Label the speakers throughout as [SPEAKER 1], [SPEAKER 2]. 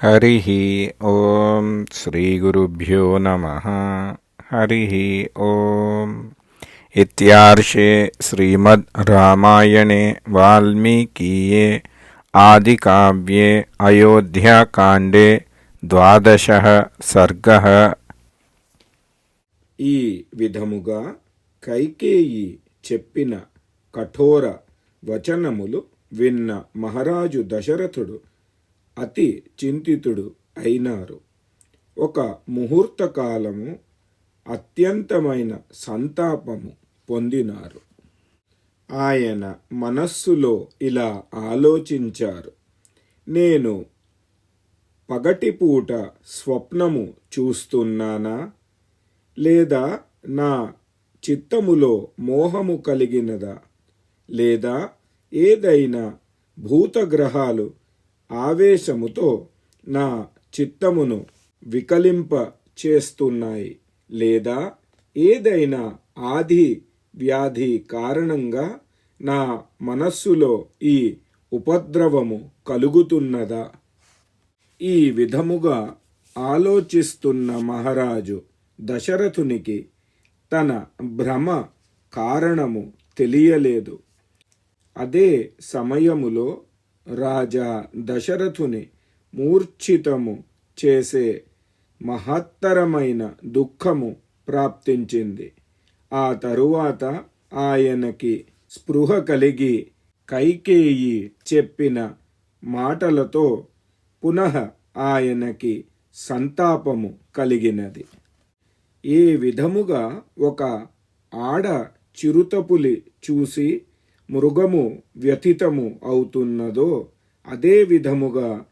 [SPEAKER 1] హరి ఓం శ్రీ గురుభ్యో నమ హరి ఓం ఇత్యార్షే శ్రీమద్ రామాయణే వాల్మీకీయే ఆదికావ్యే అయోధ్యాకాండే ద్వాదశ సర్గ
[SPEAKER 2] ఈ విధముగా కైకేయి చెప్పిన కఠోర వచనములు విన్న మహారాజు దశరథుడు అతి చింతితుడు అయినారు. ఒక ముహూర్త కాలము అత్యంతమైన సంతాపము పొందినారు. ఆయన మనస్సులో ఇలా ఆలోచించారు. నేను పగటిపూట స్వప్నము చూస్తున్నానా? లేదా నా చిత్తములో మోహము కలిగినదా? లేదా ఏదైనా భూతగ్రహాలు ఆవేశముతో నా చిత్తమును వికలింప చేస్తున్నాయి లేదా ఏదైనా ఆది వ్యాధి కారణంగా నా మనస్సులో ఈ ఉపద్రవము కలుగుతున్నదా? ఈ విధముగా ఆలోచిస్తున్న మహారాజు దశరథునికి తన భ్రమ కారణము తెలియలేదు. అదే సమయములో రాజా దశరథుని మూర్ఛితము చేసే మహత్తరమైన దుఃఖము ప్రాప్తించింది. ఆ తరువాత ఆయనకి స్పృహ కలిగి కైకేయి చెప్పిన మాటలతో పునః ఆయనకి సంతాపము కలిగినది. ఏ విధముగా ఒక ఆడ చిరుతపులి చూసి మృగము వ్యతితము అవుతున్నదో అదే విధముగా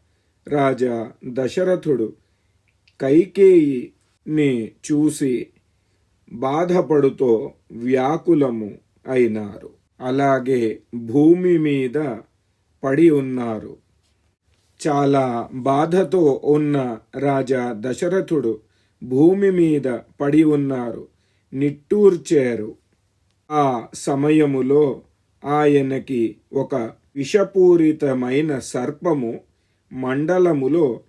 [SPEAKER 2] రాజా దశరథుడు కైకేయిని చూసి బాధపడుతో వ్యాకులము అయినారు. అలాగే భూమి మీద పడి ఉన్నారు. చాలా బాధతో ఉన్న రాజా దశరథుడు భూమి మీద పడి ఉన్నారు. నిట్టూర్చారు. ఆ సమయములో ఆయనకి ఒక విషపూరితమైన సర్పము మండలములో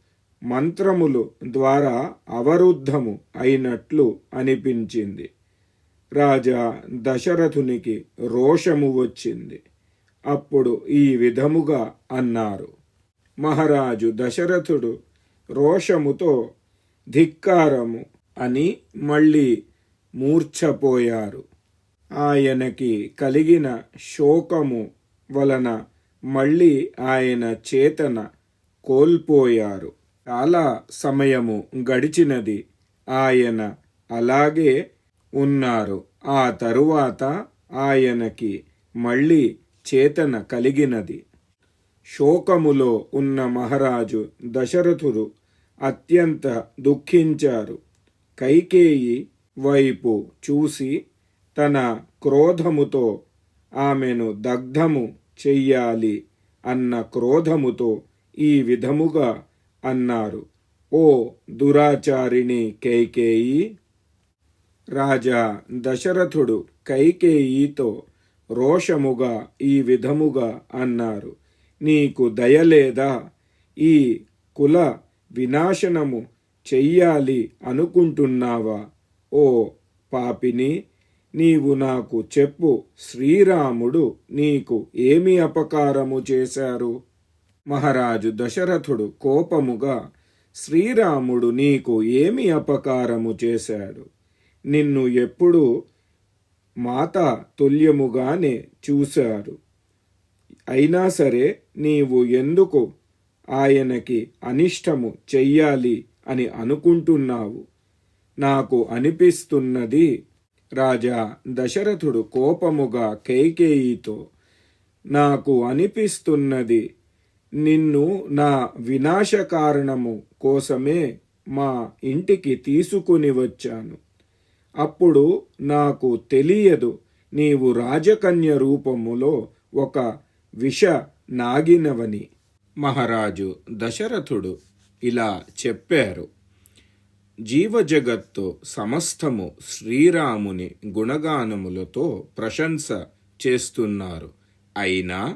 [SPEAKER 2] మంత్రములు ద్వారా అవరుద్ధము అయినట్లు అనిపించింది. రాజా దశరథునికి రోషము వచ్చింది. అప్పుడు ఈ విధముగా అన్నారు. మహారాజు దశరథుడు రోషముతో ధిక్కారము అని మళ్ళీ మూర్ఛపోయారు. ఆయనకి కలిగిన శోకము వలన మళ్ళీ ఆయన చేతన కోల్పోయారు. చాలా సమయము గడిచినది. ఆయన అలాగే ఉన్నారు. ఆ తరువాత ఆయనకి మళ్ళీ చేతన కలిగినది. శోకములో ఉన్న మహారాజు దశరథుడు అత్యంత దుఃఖించారు. కైకేయి వైపు చూసి తన క్రోధముతో ఆమెను దగ్ధము చెయ్యాలి అన్న క్రోధముతో ఈ విధముగా అన్నారు. ఓ దురాచారిణి కైకేయి! రాజా దశరథుడు కైకేయితో రోషముగా ఈ విధముగా అన్నారు. నీకు దయలేదా? ఈ కుల వినాశనము చెయ్యాలి అనుకుంటున్నావా? ఓ పాపిని! నీవు నాకు చెప్పు శ్రీరాముడు నీకు ఏమి అపకారము చేశారు? మహారాజు దశరథుడు కోపముగా శ్రీరాముడు నీకు ఏమి అపకారము చేశాడు? నిన్ను ఎప్పుడు మాత తుల్యముగానే చూశారు. అయినా సరే నీవు ఎందుకు ఆయనకి అనిష్టము చెయ్యాలి అని అనుకుంటున్నావు? నాకు అనిపిస్తున్నది రాజా దశరథుడు కోపముగా కైకేయితో నాకు అనిపిస్తున్నది నిన్ను నా వినాశ కారణము కోసమే మా ఇంటికి తీసుకుని వచ్చాను. అప్పుడు నాకు తెలియదు నీవు రాజకన్య రూపములో ఒక విష నాగినవని. మహారాజు దశరథుడు ఇలా చెప్పారు. జీవజగత్తు సమస్తము శ్రీరాముని గుణగానములతో ప్రశంస చేస్తున్నారు. అయినా